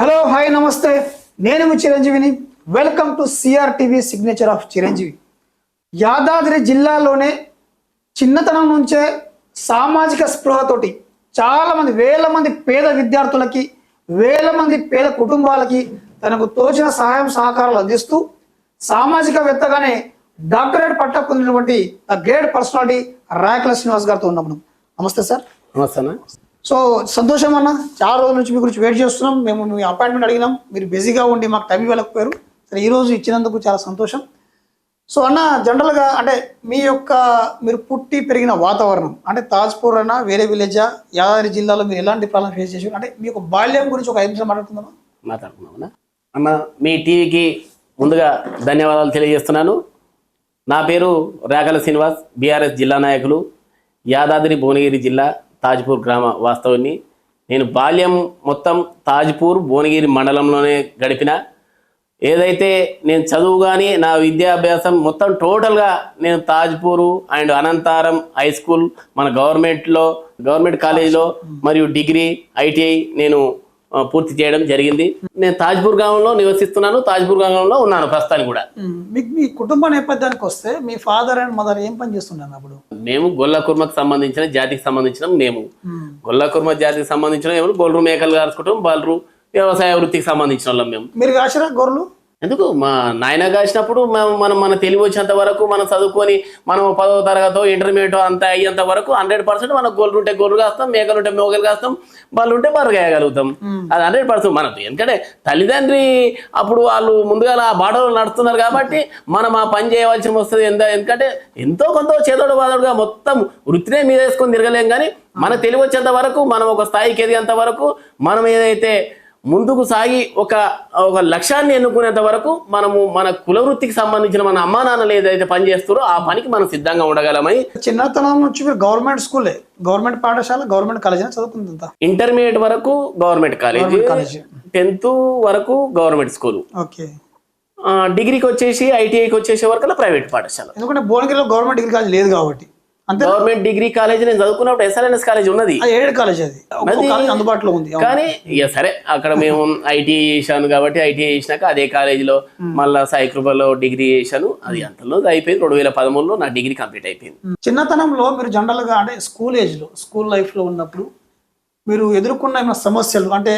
Hello hi నమస్తే. నేను మీ చిరంజీవిని. Welcome to CR TV signature of Chiranjeevi. Yadadri జిల్లాలోనే చిన్నతనం నుంచే సామాజిక స్పృహతోటి చాలామంది వేల మంది పేద విద్యార్థులకి వేల మంది పేద కుటుంబాలకి తనకు తోచిన సహాయం సహకారాలు అందిస్తూ సామాజికవేత్తగానే డాక్టరేట్ పట్టా పొందినటువంటి the great personality Rayakala Srinivas గారితో ఉన్నాం నమస్తే సార్. నమస్తే సో సంతోషం అన్న. చాలా రోజుల నుంచి మీ గురించి వెయిట్ చేస్తున్నాం. మేము మీ అపాయింట్మెంట్ అడిగినాం. మీరు బిజీగా ఉండి మాకు టైం ఇవ్వలేకపోయారు. సరే ఈరోజు ఇచ్చినందుకు చాలా సంతోషం. సో అన్న జనరల్గా అంటే మీ యొక్క మీరు పుట్టి పెరిగిన వాతావరణం అంటే తాజ్పూర్ అన్న వేరే విలేజా యాదాద్రి జిల్లాలో మీరు ఎలాంటి ప్రాబ్లం ఫేస్ చేసి అంటే మీ యొక్క బాల్యం గురించి ఒక ఐదు నిమిషం మాట్లాడుతుందా మాట్లాడుకున్నామన్నా అన్న మీ టీవీకి ముందుగా ధన్యవాదాలు తెలియజేస్తున్నాను. నా పేరు రేగల శ్రీనివాస్ బీఆర్ఎస్ జిల్లా నాయకులు యాదాద్రి భువనగిరి జిల్లా. తాజ్పూర్ గ్రామ వాస్తవుని నేను బాల్యం మొత్తం తాజ్పూర్ భువనగిరి మండలంలోనే గడిపిన. ఏదైతే నేను చదువు కానీ నా విద్యాభ్యాసం మొత్తం టోటల్గా నేను Tajpur and Anantharam high school మన గవర్నమెంట్లో గవర్నమెంట్ కాలేజీలో మరియు డిగ్రీ ఐటీఐ నేను పూర్తి చేయడం జరిగింది. నేను తాజ్పూర్ గ్రామంలో నివసిస్తున్నాను. తాజ్పూర్ గ్రామంలో ఉన్నాను ప్రస్తుతానికి కూడా. మీకు మీ కుటుంబ నేపథ్యానికి వస్తే మీ ఫాదర్ అండ్ మదర్ ఏం పని చేస్తున్నారు అప్పుడు? మేము గొల్ల కుర్మకు సంబంధించిన జాతికి సంబంధించిన మేము. గొల్ల కుర్మ జాతికి సంబంధించిన ఎవరు గొర్రెలు మేకలు కాల్చుకుంటాం బలరు వ్యవసాయ వృత్తికి సంబంధించిన వాళ్ళం మేము. మీరు కాసిరా గొర్రెలు? ఎందుకు? మా నాయన కాసినప్పుడు మనం మనం మన తెలివి వచ్చేంత వరకు మనం చదువుకొని మనం పదవ తరగతో ఇంటర్మీడియట్ అంత అయ్యేంత వరకు హండ్రెడ్ పర్సెంట్ మనకు గొర్రెలు ఉంటే గొర్రెలు కాస్తాం మేకలు ఉంటే మేకలు కాస్తాం బళ్ళు ఉంటే బర్రె కాయగలుగుతాం. అది హండ్రెడ్ పర్సెంట్ మనకు ఎందుకంటే తల్లిదండ్రి అప్పుడు వాళ్ళు ముందుగా ఆ బాటలో నడుస్తున్నారు కాబట్టి మనం ఆ పని చేయవలసి వస్తుంది ఎంత ఎందుకంటే ఎంతో కొంత చేదోడు బాదోడుగా మొత్తం వృత్తినే మీద వేసుకొని తిరగలేం కానీ మన తెలివి వచ్చేంత వరకు మనం ఒక స్థాయికి ఎదిగేంత వరకు మనం ఏదైతే ముందుకు సాగి ఒక ఒక లక్ష్యాన్ని ఎన్నుకునేంత వరకు మనము మన కుల వృత్తికి సంబంధించిన మన అమ్మా నాన్నలు ఏదైతే పని చేస్తారో ఆ పనికి మనం సిద్ధంగా ఉండగలమని చిన్నతనం నుంచి మీరు గవర్నమెంట్ స్కూలే గవర్నమెంట్ పాఠశాల గవర్నమెంట్ కాలేజ్ చదువుకుందంతా ఇంటర్మీడియట్ వరకు గవర్నమెంట్ కాలేజీ టెన్త్ వరకు గవర్నమెంట్ స్కూల్. ఓకే. డిగ్రీకి వచ్చేసి ఐటీఐకి వచ్చేసే వరకు ప్రైవేట్ పాఠశాల. ఎందుకంటే భువనగిరిలో గవర్నమెంట్ డిగ్రీ కాలేజ్ లేదు కాబట్టి. గవర్నమెంట్ డిగ్రీ కాలేజ్ నేను చదువుకున్నప్పుడు ఎస్ఆర్ఎన్ఎస్ కాలేజ్ ఉన్నది. ఏడు కాలేజ్ అది. అందుబాటులో ఉంది. కానీ ఇక సరే అక్కడ మేము ఐటీఐ చేశాను కాబట్టి ఐటీఐ చేసినాక అదే కాలేజీలో మళ్ళా సాయికృపలో డిగ్రీ చేశాను. అది అంతలో అయిపోయింది. రెండు వేల పదమూడులో నా డిగ్రీ కంప్లీట్ అయిపోయింది. చిన్నతనంలో మీరు జనరల్గా అంటే స్కూల్ ఏజ్లో స్కూల్ లైఫ్లో ఉన్నప్పుడు మీరు ఎదుర్కొన్న ఏమైనా సమస్యలు అంటే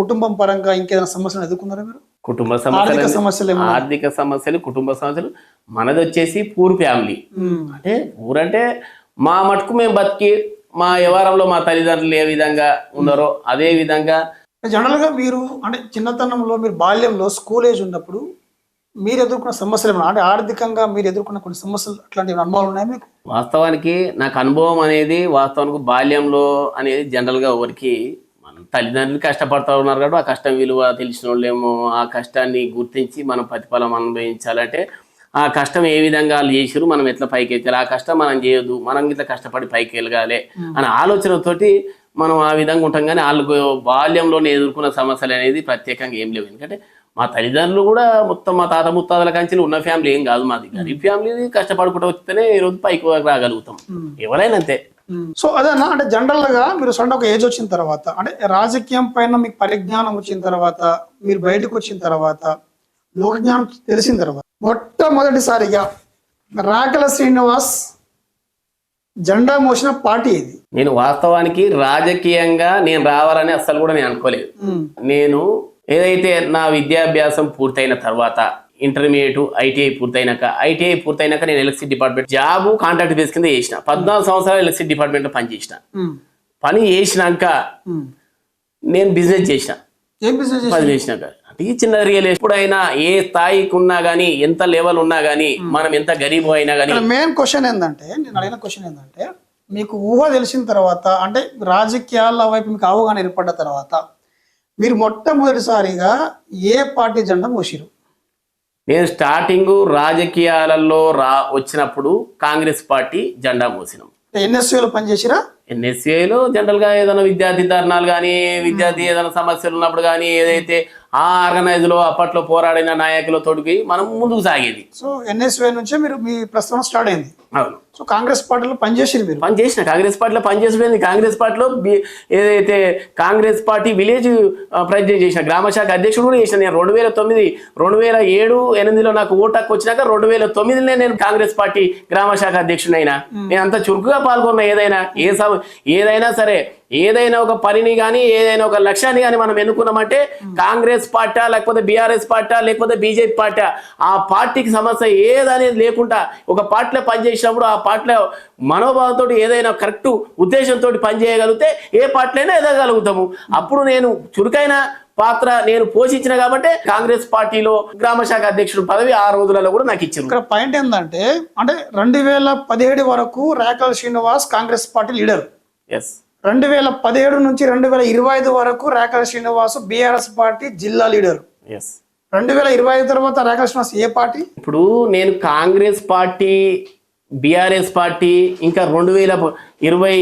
కుటుంబం పరంగా ఇంకేదైనా సమస్యలు ఎదుర్కొన్నారా మీరు? కుటుంబ సమస్యలు ఆర్థిక సమస్యలు కుటుంబ సమస్యలు మనది వచ్చేసి పూర్ ఫ్యామిలీ. అంటే ఊరంటే మా మటుకు మేము బతికి మా వ్యవహారంలో మా తల్లిదండ్రులు ఏ విధంగా ఉన్నారో అదే విధంగా జనరల్గా మీరు అంటే చిన్నతనంలో మీరు బాల్యంలో స్కూల్ ఏజ్ ఉన్నప్పుడు మీరు ఎదుర్కొన్న సమస్యలు ఏమైనా అంటే ఆర్థికంగా మీరు ఎదుర్కొన్న కొన్ని సమస్యలు అట్లాంటి అనుభవాలు ఉన్నాయా మీకు? వాస్తవానికి నాకు అనుభవం అనేది వాస్తవానికి బాల్యంలో అనేది జనరల్గా ఎవరికి తల్లిదండ్రులు కష్టపడతా ఉన్నారు కాబట్టి ఆ కష్టం విలువ తెలిసిన వాళ్ళేమో ఆ కష్టాన్ని గుర్తించి మనం ప్రతిఫలం అనుభవించాలంటే ఆ కష్టం ఏ విధంగా వాళ్ళు చేసిరు మనం ఎట్లా పైకి ఎత్తాలి ఆ కష్టం మనం చేయొద్దు మనం ఇట్లా కష్టపడి పైకి వెళ్ళగాలి అనే ఆలోచనతోటి మనం ఆ విధంగా ఉంటాం కానీ వాళ్ళు బాల్యంలోనే ఎదుర్కొన్న సమస్యలు అనేది ప్రత్యేకంగా ఏం లేవు. ఎందుకంటే మా తల్లిదండ్రులు కూడా మొత్తం మా తాత ముత్తాతల కంచెలు ఉన్న ఫ్యామిలీ ఏం కాదు మాది. గరీబ్ ఫ్యామిలీ కష్టపడుకుంటూ వస్తేనే ఈ రోజు పైకి రాగలుగుతాం. ఎవరైనా అంతే. సో అదేనా అంటే జనరల్గా మీరు సొంత ఒక ఏజ్ వచ్చిన తర్వాత అంటే రాజకీయం పైన మీకు పరిజ్ఞానం వచ్చిన తర్వాత మీరు బయటకు వచ్చిన తర్వాత లోక జ్ఞానం తెలిసిన తర్వాత మొట్టమొదటిసారిగా రాకల శ్రీనివాస్ జెండా మోసిన పార్టీ ఇది నేను వాస్తవానికి రాజకీయంగా నేను రావాలని అస్సలు కూడా నేను అనుకోలేదు. నేను ఏదైతే నా విద్యాభ్యాసం పూర్తయిన తర్వాత ఇంటర్మీడియట్ ఐటీఐ పూర్తయినాక ఐటీఐ పూర్తయినాక నేను electricity department job contract base కింద చేసిన. పద్నాలుగు సంవత్సరాలు ఎలక్ట్రిసిటీ డిపార్ట్మెంట్లో పనిచేసిన. పని చేసినాక నేను బిజినెస్ చేసిన. పని చేసినాక. అంటే ఈ చిన్న రియల్ ఎప్పుడైనా ఏ స్థాయికి ఉన్నా గానీ ఎంత లెవెల్ ఉన్నా గానీ మనం ఎంత గరీబ్ అయినా గానీ మెయిన్ క్వశ్చన్ ఏంటంటే నేను అడిగిన క్వశ్చన్ ఏంటంటే మీకు ఊహ తెలిసిన తర్వాత అంటే రాజకీయాల వైపు మీకు అవగాహన ఏర్పడ్డ తర్వాత మీరు మొట్టమొదటిసారిగా ఏ పార్టీ జెండా మోసిరు నేను స్టార్టింగ్ రాజకీయాలలో రా వచ్చినప్పుడు కాంగ్రెస్ పార్టీ జెండా మోసినాం. ఎన్ఎస్యూలో పనిచేసిరా? ఎన్ఎస్ఏలో జనరల్గా ఏదైనా విద్యార్థి ధర్నాలు కానీ విద్యార్థి ఏదైనా సమస్యలు ఉన్నప్పుడు కానీ ఏదైతే ఆ ఆర్గనైజ్లో అప్పట్లో పోరాడిన నాయకులతోటికి మనం ముందుకు సాగేది. సో ఎన్ఎస్వై నుంచే మీరు మీ ప్రస్థానం స్టార్ట్ అయింది. అవును. సో కాంగ్రెస్ పార్టీలో పనిచేసారు మీరు? పని చేసిన కాంగ్రెస్ పార్టీలో పనిచేసుకునేది కాంగ్రెస్ పార్టీలో ఏదైతే కాంగ్రెస్ పార్టీ విలేజ్ ప్రెసిడెంట్ చేసిన గ్రామ శాఖ అధ్యక్షుడు కూడా చేసిన నేను రెండు వేల తొమ్మిది రెండు వేల ఏడు ఎనిమిదిలో నాకు ఓటు హక్కు వచ్చినాక రెండు వేల తొమ్మిదిలో నేను కాంగ్రెస్ పార్టీ గ్రామ శాఖ అధ్యక్షుడు అయినా నేను అంత చురుకుగా పాల్గొన్నా ఏదైనా ఏ సభ ఏదైనా సరే ఏదైనా ఒక పనిని కానీ ఏదైనా ఒక లక్ష్యాన్ని కానీ మనం ఎన్నుకున్నామంటే కాంగ్రెస్ పార్టీ లేకపోతే బీఆర్ఎస్ పార్టీ లేకపోతే బీజేపీ పార్టీ ఆ పార్టీకి సమస్య ఏదనేది లేకుండా ఒక పార్టీలో పనిచేసినప్పుడు ఆ పార్టీలో మనోభావంతో ఏదైనా కరెక్ట్ ఉద్దేశంతో పనిచేయగలిగితే ఏ పార్టీలైనా ఎదగలుగుతాము. అప్పుడు నేను చురుకైన పాత్ర నేను పోషించిన కాబట్టి కాంగ్రెస్ పార్టీలో గ్రామ శాఖ అధ్యక్షుడు పదవి ఆ రోజులలో కూడా నాకు ఇచ్చింది ఇక్కడ పాయింట్ ఏంటంటే అంటే రెండు వేల పదిహేడు వరకు Rekhala Srinivas Congress party leader. Yes రెండు వేల పదిహేడు నుంచి రెండు వేల ఇరవై ఐదు వరకు రేఖల శ్రీనివాస్ బీఆర్ఎస్ పార్టీ జిల్లా లీడర్. ఎస్ రెండు వేల ఇరవై ఐదు తర్వాత రేఖల శ్రీనివాస్ ఏ పార్టీ? ఇప్పుడు నేను కాంగ్రెస్ పార్టీ బీఆర్ఎస్ పార్టీ ఇంకా రెండు వేల ఇరవై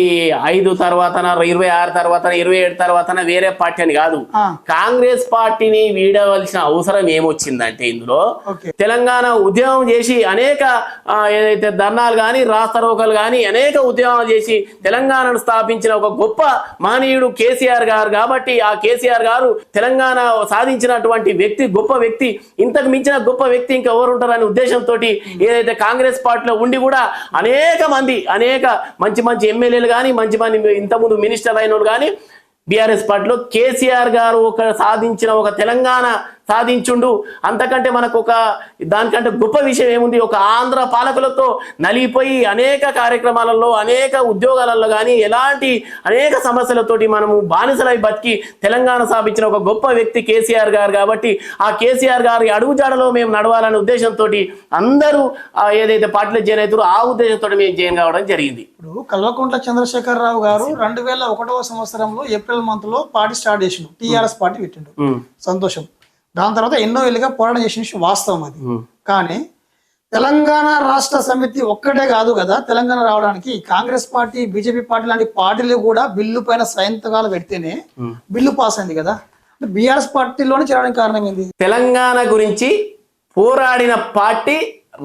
ఐదు తర్వాత ఇరవై ఆరు తర్వాత ఇరవై ఏడు తర్వాత వేరే పార్టీ అని కాదు. కాంగ్రెస్ పార్టీని వీడవలసిన అవసరం ఏమొచ్చిందంటే ఇందులో తెలంగాణ ఉద్యమం చేసి అనేక ఏదైతే ధర్నాలు కానీ రాస్తారోకలు కానీ అనేక ఉద్యమాలు చేసి తెలంగాణను స్థాపించిన ఒక గొప్ప మానీయుడు కేసీఆర్ గారు కాబట్టి ఆ కేసీఆర్ గారు తెలంగాణ సాధించినటువంటి వ్యక్తి గొప్ప వ్యక్తి. ఇంతకు మించిన గొప్ప వ్యక్తి ఇంకా ఎవరు ఉంటారనే ఉద్దేశంతో ఏదైతే కాంగ్రెస్ పార్టీలో ఉండి కూడా అనేక మంది అనేక మంచి మంచి ఎమ్మెల్యేలు కానీ మంచి మంది ఇంతకుముందు మినిస్టర్ అయిన వాళ్ళు కానీ బీఆర్ఎస్ పార్టీలో కేసీఆర్ గారు ఒక సాధించిన ఒక తెలంగాణ సాధించుండు. అంతకంటే మనకు ఒక దానికంటే గొప్ప విషయం ఏముంది? ఒక ఆంధ్ర పాలకులతో నలిగిపోయి అనేక కార్యక్రమాలలో అనేక ఉద్యోగాలలో కానీ ఎలాంటి అనేక సమస్యలతోటి మనము బానిసలై బతికి తెలంగాణ సాధించిన ఒక గొప్ప వ్యక్తి కేసీఆర్ గారు కాబట్టి ఆ కేసీఆర్ గారి అడుగుజాడలో మేము నడవాలనే ఉద్దేశంతో అందరూ ఏదైతే పార్టీలో జాయిన్ అవుతారో ఆ ఉద్దేశంతో మేము జాయిన్ కావడం జరిగింది. ఇప్పుడు కల్వకుంట్ల చంద్రశేఖరరావు గారు రెండు వేల ఒకటవ సంవత్సరంలో ఏప్రిల్ మంత్లో పార్టీ స్టార్ట్ చేసిండు. టీఆర్ఎస్ పార్టీ పెట్టిండు. సంతోషం. దాని తర్వాత ఎన్నో ఏళ్ళుగా పోరాటం చేసిన విషయం వాస్తవం అది. కానీ తెలంగాణ రాష్ట్ర సమితి ఒక్కటే కాదు కదా తెలంగాణ రావడానికి కాంగ్రెస్ పార్టీ బీజేపీ పార్టీ లాంటి పార్టీలు కూడా బిల్లు పైన సైంతకాలు పెడితేనే బిల్లు పాస్ అయింది కదా. బీఆర్ఎస్ పార్టీలోనే చేరడానికి కారణం ఏంది? తెలంగాణ గురించి పోరాడిన పార్టీ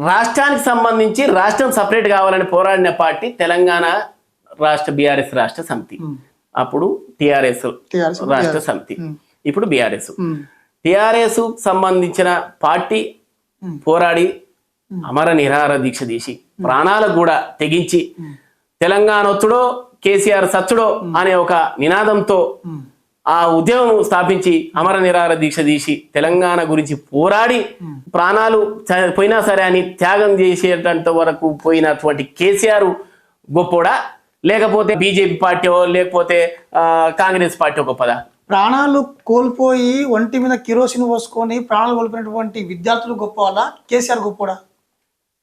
రాష్ట్రానికి సంబంధించి రాష్ట్రం సపరేట్ కావాలని పోరాడిన పార్టీ తెలంగాణ రాష్ట్ర బీఆర్ఎస్ రాష్ట్ర సమితి. అప్పుడు టిఆర్ఎస్ టీఆర్ఎస్ రాష్ట్ర సమితి. ఇప్పుడు బీఆర్ఎస్. టిఆర్ఎస్ సంబంధించిన పార్టీ పోరాడి అమర నిరాహార దీక్ష చేసి ప్రాణాలకు కూడా తెగించి తెలంగాణ ఒత్తుడో కేసీఆర్ సచ్చుడో అనే ఒక నినాదంతో ఆ ఉద్యమం స్థాపించి అమర నిరాహార దీక్ష తీసి తెలంగాణ గురించి పోరాడి ప్రాణాలు పోయినా సరే అని త్యాగం చేసేటంత వరకు పోయినటువంటి కేసీఆర్ గొప్పోడా? లేకపోతే బీజేపీ పార్టీ లేకపోతే కాంగ్రెస్ పార్టీ గొప్పదా ప్రాణాలు కోల్పోయి ఒంటి మీద కిరోసిన్ పోసుకొని ప్రాణాలు కోల్పోయినటువంటి విద్యార్థులు గొప్ప వాళ్ళ కేసీఆర్ గొప్పడా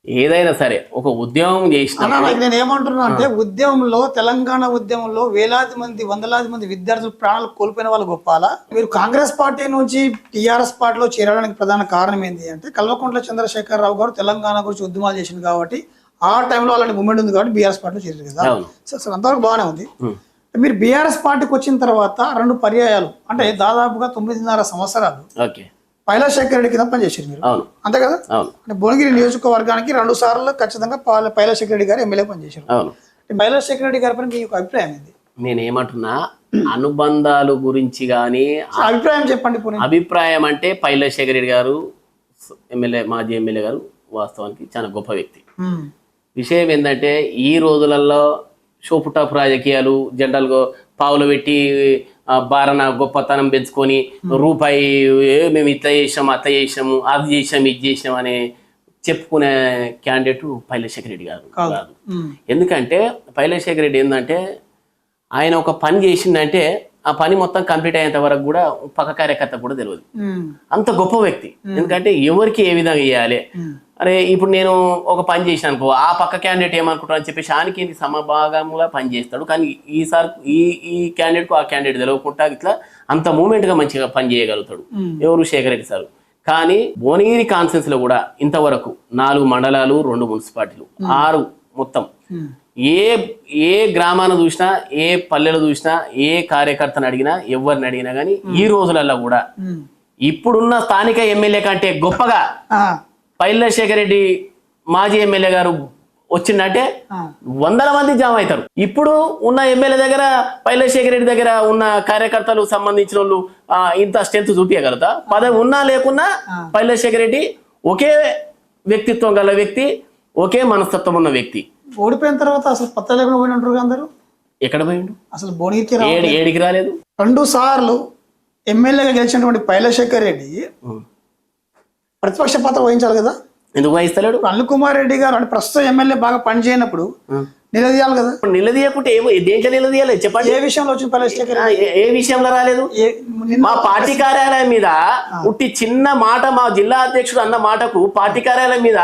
ఏదైనా సరే ఒక ఉద్యమం చేసిన నాకు నేను ఏమంటున్నా అంటే ఉద్యమంలో తెలంగాణ ఉద్యమంలో వేలాది మంది వందలాది మంది విద్యార్థులు ప్రాణాలు కోల్పోయిన వాళ్ళు గొప్పాలా మీరు కాంగ్రెస్ పార్టీ నుంచి టీఆర్ఎస్ పార్టీలో చేరడానికి ప్రధాన కారణం ఏంటి అంటే కల్వకుంట్ల చంద్రశేఖరరావు గారు తెలంగాణ గురించి ఉద్యమాలు చేసింది కాబట్టి ఆ టైంలో అలాంటి మూమెంట్ ఉంది కాబట్టి బీఆర్ఎస్ పార్టీలో చేరారు కదా. అవును. సో సో అంతవరకు బాగానే ఉంది. మీరు బీఆర్ఎస్ పార్టీకి వచ్చిన తర్వాత రెండు పర్యాయాలు అంటే దాదాపుగా తొమ్మిదిన్నర సంవత్సరాలు ఓకే. పైలాశేఖర్ రెడ్డి కింద పనిచేసారు మీరు. అవును. అంతే కదా? అవును. అంటే భువనగిరి నియోజకవర్గానికి రెండు సార్లు ఖచ్చితంగా పాల- పైలాశేఖర్ రెడ్డి గారు ఎమ్మెల్యే పనిచేశారు. అవును. పైలాశేఖర్ రెడ్డి గారి పైన మీ యొక్క అభిప్రాయం ఏంది నేనేమంటున్నా అనుబంధాలు గురించి కానీ అభిప్రాయం చెప్పండి అభిప్రాయం అంటే పైలశేఖర్ రెడ్డి గారు ఎమ్మెల్యే మాజీ ఎమ్మెల్యే గారు వాస్తవానికి చాలా గొప్ప వ్యక్తి. ఉమ్, విషయం ఏంటంటే ఈ రోజులలో షోపుటాప్ రాజకీయాలు జనరల్గా పావులు పెట్టి బారన గొప్పతనం పెంచుకొని రూపాయి మేము ఇట్లా చేసాము అట్లా చేసాము అది చేసాము ఇది చేసాము అనే చెప్పుకునే క్యాండిడేట్ పైలశేఖర్ రెడ్డి గారు కాదు. ఎందుకంటే పైలశేఖర్ రెడ్డి ఏంటంటే ఆయన ఒక పని చేసిందంటే ఆ పని మొత్తం కంప్లీట్ అయ్యేంత వరకు కూడా పక్క కార్యకర్త కూడా తెలియదు అంత గొప్ప వ్యక్తి. ఎందుకంటే ఎవరికి ఏ విధంగా ఉమ్, అరే ఇప్పుడు నేను ఒక పని చేసిన అనుకో ఆ పక్క క్యాండిడేట్ ఏమనుకుంటాను అని చెప్పేసి ఏంటి సమభాగంగా పని చేస్తాడు. కానీ ఈసారి ఈ ఈ క్యాండిడేట్కు ఆ క్యాండిడేట్ తెలియకుండా ఇట్లా అంత మూమెంట్గా మంచిగా పని చేయగలుగుతాడు. ఎవరు? శేఖర్ రెడ్డి సార్. కానీ భువనగిరి కాన్ఫరెన్స్లో కూడా ఇంతవరకు నాలుగు మండలాలు రెండు మున్సిపాలిటీలు ఆరు మొత్తం. ఏ ఏ గ్రామాన చూసినా ఏ పల్లెలు చూసినా ఏ కార్యకర్తను అడిగినా ఎవరిని అడిగినా కానీ ఈ రోజులలో కూడా. ఇప్పుడున్న స్థానిక ఎమ్మెల్యే కంటే గొప్పగా పైలశేఖర్ రెడ్డి మాజీ ఎమ్మెల్యే గారు వచ్చిందంటే. వందల మంది జామ అవుతారు. ఇప్పుడు ఉన్న ఎమ్మెల్యే దగ్గర పైలశేఖర రెడ్డి దగ్గర ఉన్న కార్యకర్తలు సంబంధించిన వాళ్ళు ఇంత స్ట్రెంత్ చూపించగలుగుతా పదవి ఉన్నా లేకున్నా పైలశేఖర రెడ్డి ఒకే వ్యక్తిత్వం గల వ్యక్తి ఒకే మనస్తత్వం ఉన్న వ్యక్తి. ఓడిపోయిన తర్వాత అసలు పత్త లేకుండా పోయిన ఉంటారు అందరూ? ఎక్కడ పోయిండు? అసలు భువనగిరికి రా ఏడు ఏడికి రాలేదు. రెండు సార్లు ఎమ్మెల్యేగా గెలిచినటువంటి పైలశేఖర్ రెడ్డి ప్రతిపక్ష పాత్ర వహించాలి కదా? ఎందుకు వహిస్తలేడు? అనిల్ కుమార్ రెడ్డి గారు అంటే ప్రస్తుతం ఎమ్మెల్యే బాగా పనిచేయనప్పుడు నిలదీయాలి కదా? నిలదీయకుంటే ఏమో దేంట్లో నిలదీయాలి? చెప్పండి. ఏ విషయంలో ఆ, ఏ- విషయంలో రాలేదు? మా పార్టీ కార్యాలయం మీద ఉట్టి చిన్న మాట మా జిల్లా అధ్యక్షుడు అన్న మాటకు పార్టీ కార్యాలయం మీద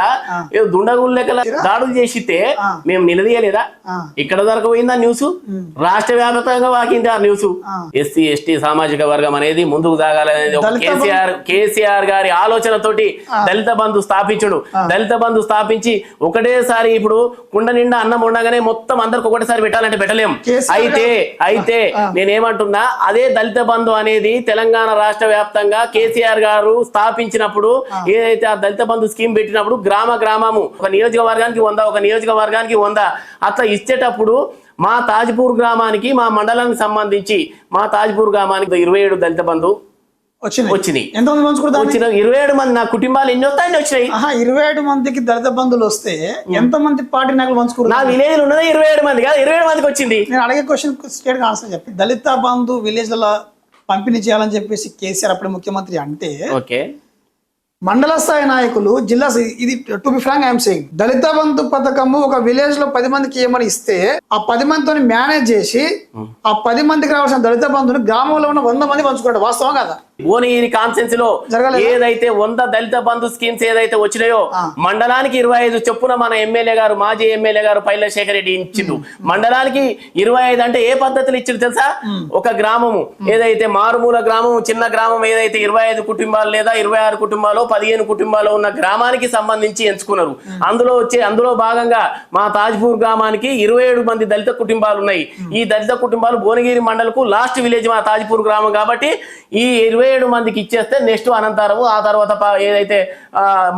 దుండగులు లెక్కల దాడులు చేసితే మేము నిలదీయలేదా. ఇక్కడ వరకు పోయిందా న్యూస్? రాష్ట్ర వ్యాప్తంగా వాకింది ఆ. న్యూస్ ఎస్సీ ఎస్టీ సామాజిక వర్గం అనేది ముందుకు సాగాలనేది కేసీఆర్ కేసీఆర్ గారి ఆలోచనతోటి దళిత బంధు స్థాపించుడు. దళిత బంధు స్థాపించి ఒకటేసారి ఇప్పుడు కుండ నిండా అన్నం ఉండగానే మొత్తం అందరికి ఒకటేసారి పెట్టాలంటే పెట్టలేం. అయితే అయితే నేనేమంటున్నా అదే దళిత బంధు అనేది తెలంగాణ రాష్ట్ర వ్యాప్తంగా కేసీఆర్ గారు స్థాపించినప్పుడు ఏదైతే ఆ దళిత బంధు స్కీమ్ పెట్టినప్పుడు గ్రామ గ్రామము ఒక నియోజకవర్గానికి వంద ఒక నియోజకవర్గానికి వంద అట్లా ఇచ్చేటప్పుడు మా తాజ్పూర్ గ్రామానికి మా మండలానికి సంబంధించి మా తాజ్పూర్ గ్రామానికి ఇరవై ఏడు దళిత బంధు వచ్చినాయి. ఎంతమంది పంచుకుంటారు వచ్చిన ఇరవై ఏడు మంది నా కుటుంబాలు ఎన్ని వస్తాయని వచ్చినాయి. ఇరవై ఏడు మందికి దళిత బంధువులు వస్తే ఎంత మంది పార్టీ నాయకులు పంచుకున్నారు నా విలేజ్ ఉన్నది ఇరవై ఏడు మంది కాదు ఇరవై ఏడు మందికి వచ్చింది. నేను అడిగే క్వశ్చన్ స్టేట్గా ఆన్సర్ చెప్పి. దళిత బంధు విలేజ్ల పంపిణీ చేయాలని చెప్పేసి కేసీఆర్ అప్పుడు ముఖ్యమంత్రి అంటే ఓకే. మండల స్థాయి నాయకులు జిల్లా ఇది to be frank I'm saying Dalit Bandhu పథకము ఒక విలేజ్లో పది మందికి ఏమని ఇస్తే ఆ పది మందితో మేనేజ్ చేసి ఆ పది మందికి రావాల్సిన దళిత బంధుని గ్రామంలో ఉన్న వంద మంది పంచుకుంటారు. వాస్తవం కదా? భువనగిరి కాన్సెన్స్లో? ఏదైతే వంద దళిత బంధు స్కీమ్స్ ఏదైతే వచ్చినాయో మండలానికి ఇరవై ఐదు చొప్పున మన ఎమ్మెల్యే గారు మాజీ ఎమ్మెల్యే గారు పైలశేఖర్ రెడ్డి ఇచ్చిండు. మండలానికి ఇరవై ఐదు అంటే ఏ పద్ధతులు ఇచ్చిండు తెలుసా? ఒక గ్రామము. ఏదైతే మారుమూల గ్రామం చిన్న గ్రామం ఏదైతే ఇరవై ఐదు కుటుంబాలు లేదా ఇరవై ఆరు కుటుంబాలు పదిహేను కుటుంబాలు ఉన్న గ్రామానికి సంబంధించి ఎంచుకున్నారు. అందులో వచ్చే అందులో భాగంగా మా తాజ్పూర్ గ్రామానికి ఇరవై ఏడు మంది దళిత కుటుంబాలు ఉన్నాయి. ఈ దళిత కుటుంబాలు భువనగిరి మండలకు లాస్ట్ విలేజ్ మా తాజ్పూర్ గ్రామం కాబట్టి ఈ ఇరవై ఏడు మందికి ఇచ్చేస్తే నెక్స్ట్ అనంతరము ఆ తర్వాత ఏదైతే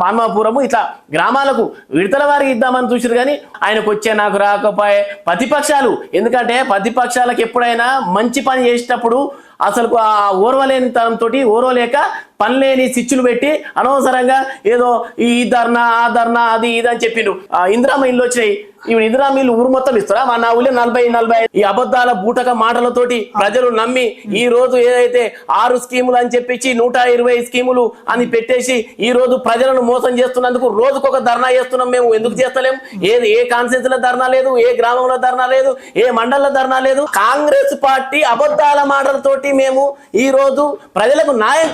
మాన్మాపురము ఇట్లా గ్రామాలకు విడతల వారికి ఇద్దామని చూసారు కానీ ఆయనకు వచ్చే నాకు రాకపోయే ప్రతిపక్షాలు. ఎందుకంటే ప్రతిపక్షాలకు ఎప్పుడైనా మంచి పని చేసేటప్పుడు అసలు ఆ ఓర్వలేని తనంతో ఓర్వలేక పనిలేని సిచ్చులు పెట్టి అనవసరంగా ఏదో ఈ ధర్నా ఆ ధర్నా అది ఇది అని చెప్పిండు. ఆ ఇందిరామ ఇల్లు వచ్చినాయి. ఇప్పుడు ఇందిరా ఊరు మొత్తం ఇస్తారా? మా నా ఊళ్ళో నలభై నలభై ఈ అబద్ధాల బూటక మాటలతోటి ప్రజలు నమ్మి ఈ రోజు ఏదైతే ఆరు స్కీములు అని చెప్పించి నూట ఇరవై స్కీములు అని పెట్టేసి ఈ రోజు ప్రజలను మోసం చేస్తున్నందుకు రోజుకొక ధర్నా చేస్తున్నాం మేము. ఎందుకు చేస్తలేం? ఏది ఏ కాన్సెన్స్లో ధర్నా లేదు ఏ గ్రామంలో ధర్నా లేదు ఏ మండల ధర్నా లేదు. కాంగ్రెస్ పార్టీ అబద్ధాల మాటలతోటి మేము ఈ రోజు ప్రజలకు న్యాయం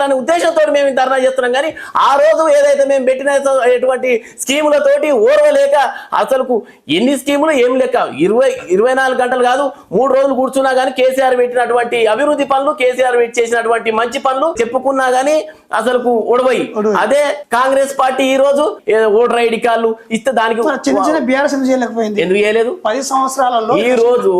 చేకూర్చాలనే ఉద్దేశంతో మేము ధర్నా చేస్తున్నాం. కానీ ఆ రోజు ఏదైతే మేము పెట్టిన ఎటువంటి స్కీములతోటి ఓర్వలేక అసలుకు ఎన్ని స్కీములు ఏం లెక్క? ఇరవై ఇరవై నాలుగు గంటలు కాదు మూడు రోజులు కూర్చున్నా కానీ కేసీఆర్ పెట్టినటువంటి అభివృద్ధి పనులు కేసీఆర్ పెట్టి చేసినటువంటి మంచి పనులు చెప్పుకున్నా గానీ అసలుకు ఒడవయి అదే కాంగ్రెస్ పార్టీ ఈ రోజు ఓటర్ ఐడి కార్డులు ఇస్తే దానికి చిన్న చిన్న బీఆర్ఎస్ ఎందుకు చేయలేకపోయింది. ఎందుకు చేయలేదు? పది సంవత్సరాలలో ఈ రోజు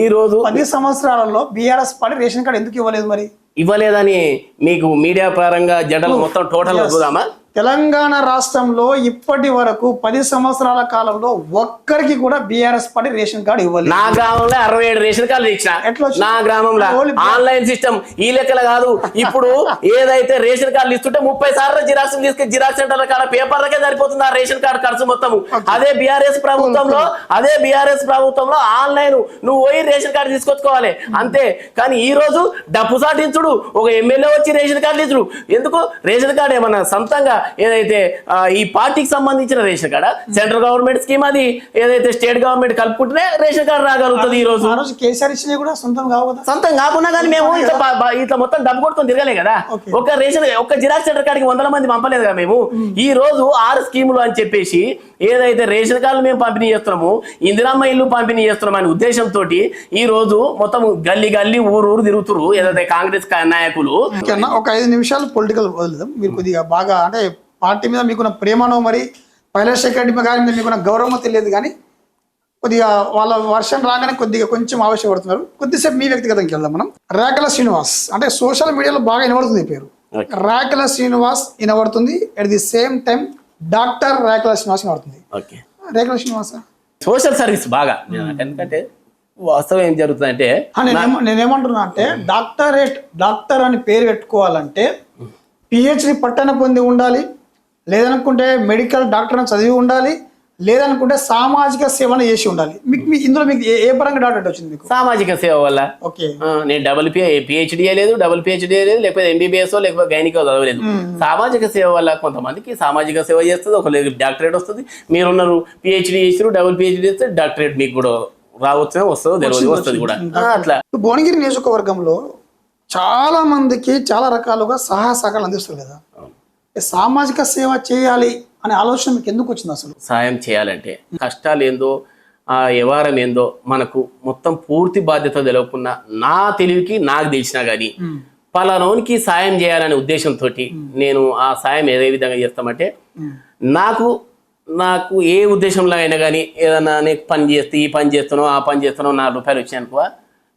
ఈ రోజు పది సంవత్సరాలలో బీఆర్ఎస్ పార్టీ రేషన్ కార్డు ఎందుకు ఇవ్వలేదు మరి? ఇవ్వలేదని మీకు మీడియా పరంగా జడలు మొత్తం టోటల్ చూద్దామా తెలంగాణ రాష్ట్రంలో ఇప్పటి వరకు పది సంవత్సరాల కాలంలో ఒక్కరికి కూడా బీఆర్ఎస్ పార్టీ రేషన్ కార్డు ఇవ్వలేదు. నా గ్రామంలో అరవై ఏడు రేషన్ కార్డులు ఇచ్చిన. ఎట్లా? నా గ్రామంలో ఆన్లైన్ సిస్టమ్ ఈ లెక్కలు కాదు. ఇప్పుడు ఏదైతే రేషన్ కార్డులు ఇస్తుంటే ముప్పై సార్లు జిరాక్స్ తీసుకు జిరాక్స్ సెంటర్ల కాడ పేపర్లకే సరిపోతుంది ఆ రేషన్ కార్డు ఖర్చు మొత్తం అదే బీఆర్ఎస్ ప్రభుత్వంలో అదే బీఆర్ఎస్ ప్రభుత్వంలో ఆన్లైన్ నువ్వు పోయి రేషన్ కార్డు తీసుకొచ్చుకోవాలి. అంతే. కానీ ఈ రోజు డబ్బు సాటించుడు ఒక ఎమ్మెల్యే వచ్చి రేషన్ కార్డు ఇచ్చుడు. ఎందుకు? రేషన్ కార్డు ఏమన్నా సొంతంగా ఏదైతే ఈ పార్టీకి సంబంధించిన రేషన్ కార్డా? సెంట్రల్ గవర్నమెంట్ స్కీమ్ అది ఏదైతే స్టేట్ గవర్నమెంట్ కలుపుకుంటేనే రేషన్ కార్డు రాగలుగుతుంది ఈ రోజు. కేసీఆర్ కూడా సొంతం సొంతం కాకుండా కానీ మేము ఇట్లా మొత్తం డబ్బు కొట్టుకొని తిరగలే కదా. ఒక రేషన్ ఒక జిరాక్స్ సెంటర్ కాడికి వందల మంది పంపలేదు కదా మేము. ఈ రోజు ఆరు స్కీములు అని చెప్పేసి ఏదైతే రేషన్ కార్డులు మేము పంపిణీ చేస్తున్నాము ఇందిరమ్మ ఇల్లు పంపిణీ చేస్తున్నాం అనే ఉద్దేశంతో ఈ రోజు మొత్తం గల్లీ గల్లీ ఊరు ఊరు తిరుగుతురు ఏదైతే కాంగ్రెస్ నాయకులు. ఒక ఐదు నిమిషాలు పొలిటికల్ వదులుదాం. మీరు కొద్దిగా బాగా అంటే పార్టీ మీద మీకున్న ప్రేమనో మరి పైలశేఖర్ రెడ్డి గారి మీద మీకున్న గౌరవమో తెలియదు కానీ కొద్దిగా వాళ్ళ వర్షం రాగానే కొద్దిగా కొంచెం ఆవేశపడుతున్నారు. కొద్దిసేపు మీ వ్యక్తిగతంకి వెళ్దాం మనం. రేకల శ్రీనివాస్ అంటే సోషల్ మీడియాలో బాగా వినబడుతుంది పేరు. రేకల శ్రీనివాస్ వినబడుతుంది. At the same time doctor Rekala Srinivas వినబడుతుంది. రేఖల శ్రీనివాస? సోషల్ సర్వీస్ బాగా. ఎందుకంటే వాస్తవం ఏం జరుగుతుందంటే నేనేమంటున్నా అంటే డాక్టరేట్ డాక్టర్ అని పేరు పెట్టుకోవాలంటే పిహెచ్డి పట్టణ పొంది ఉండాలి. లేదనుకుంటే మెడికల్ డాక్టర్ అని చదివి ఉండాలి లేదనుకుంటే సామాజిక సేవను చేసి ఉండాలి. మీకు మీ- ఇందులో మీకు ఏ- పరంగా డాక్టరేట్ వచ్చింది మీకు? సామాజిక సేవ వల్ల. ఓకే. నేను డబుల్ పిహెచ్డి లేదు డబుల్ పిహెచ్డి లేదు లేకపోతే ఎంబీబీఎస్ లేకపోతే గైనికో చదవలేదు. సామాజిక సేవ వల్ల కొంతమందికి సామాజిక సేవ చేస్తుంది ఒక డాక్టరేట్ వస్తుంది. మీరున్నారు పిహెచ్డి చేసారు డబుల్ పిహెచ్డి చేస్తే డాక్టరేట్ మీకు కూడా రావచ్చు వస్తుందో తెలియదు వస్తుంది కూడా. అట్లా. భువనగిరి నియోజకవర్గంలో చాలా మందికి చాలా రకాలుగా సహాయ సహకారాలు అందిస్తారు కదా. సామాజిక సేవ చేయాలి అనే ఆలోచన మీకు ఎందుకు వచ్చింది అసలు? సాయం చేయాలంటే కష్టాలు ఏందో ఆ వ్యవహారం ఏందో మనకు మొత్తం పూర్తి బాధ్యత తెలియకుండా నా తెలివికి నాకు తెలిసినా కానీ పలానోనికి సాయం చేయాలనే ఉద్దేశంతో నేను ఆ సాయం ఏ విధంగా చేస్తామంటే నాకు నాకు ఏ ఉద్దేశంలో అయినా కానీ ఏదన్నా నేను పని చేస్తే ఈ పని చేస్తానో ఆ పని చేస్తానో నాలుగు రూపాయలు వచ్చాయనుకో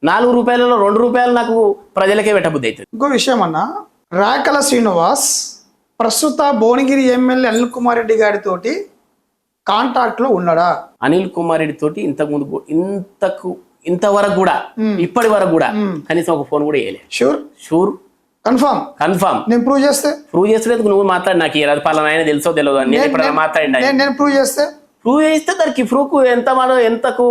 నాలుగు రూపాయలలో రెండు రూపాయలు నాకు ప్రజలకే పెట్టబుద్ధి అవుతుంది. ఇంకో విషయం అన్న రాకల శ్రీనివాస్ ప్రస్తుత భువనగిరి ఎమ్మెల్యే అనిల్ కుమార్ రెడ్డి గారితోటి కాంటాక్ట్లో ఉన్నాడా? అనిల్ కుమార్ రెడ్డి తోటి ఇంతకు ముందు కూ- ఇంతకు ఇంతవరకు కూడా ఇప్పటి వరకు కూడా కనీసం ఒక ఫోన్ కూడా వేయలే షూర్ షూర్ కన్ఫర్మ్ కన్ఫామ్ నేను ప్రూవ్ చేస్తే? ప్రూవ్ చేస్తలేదు నువ్వు మాట్లాడి నాకు అది పలానా ఆయన తెలుసో తెలియదు అని. నేను ఇప్పుడు మాట్లాడినా నేను నేను ప్రూవ్ చేస్తే? ప్రూవ్ చేస్తే దానికి ప్రూఫ్ ఎంత మాట ఎంతకు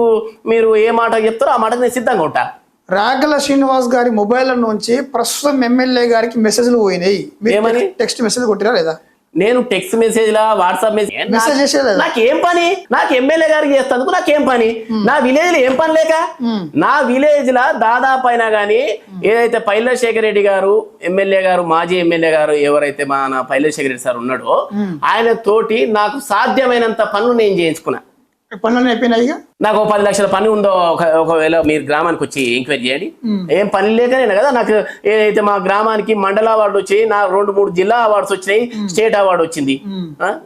మీరు ఏ మాట చెప్తారో ఆ మాటకు నేను సిద్ధంగా ఉంటా. రాగల శ్రీనివాస్ గారి మొబైల్ నుంచి ప్రస్తుతం ఎమ్మెల్యే గారికి మెసేజ్లు పోయినాయి? మీరు టెక్స్ట్ మెసేజ్ కొట్టిరా లేదా? నేను టెక్స్ట్ మెసేజ్ లా వాట్సాప్ మెసేజ్ నాకేం పని? నాకు ఎమ్మెల్యే గారికి చేస్తందుకు నాకేం పని? నా విలేజ్లో ఏం పని లేక? నా విలేజ్ లా దాదాపు అయినా గానీ ఏదైతే పైలశేఖర్ రెడ్డి గారు ఎమ్మెల్యే గారు మాజీ ఎమ్మెల్యే గారు ఎవరైతే మన పైలశేఖర్ రెడ్డి సార్ ఉన్నాడో ఆయన తోటి నాకు సాధ్యమైనంత పనులు నేను చేయించుకున్నా. పనులన్నీ అయిపోయినాయి ఇక? నాకు ఒక పది లక్షల పని ఉందో ఒక ఒకవేళ మీరు గ్రామానికి వచ్చి ఎంక్వైరీ చేయండి. ఏం పని లేకనే కదా? నాకు ఏదైతే మా గ్రామానికి మండల అవార్డు వచ్చి నా రెండు మూడు జిల్లా అవార్డ్స్ వచ్చినాయి స్టేట్ అవార్డు వచ్చింది?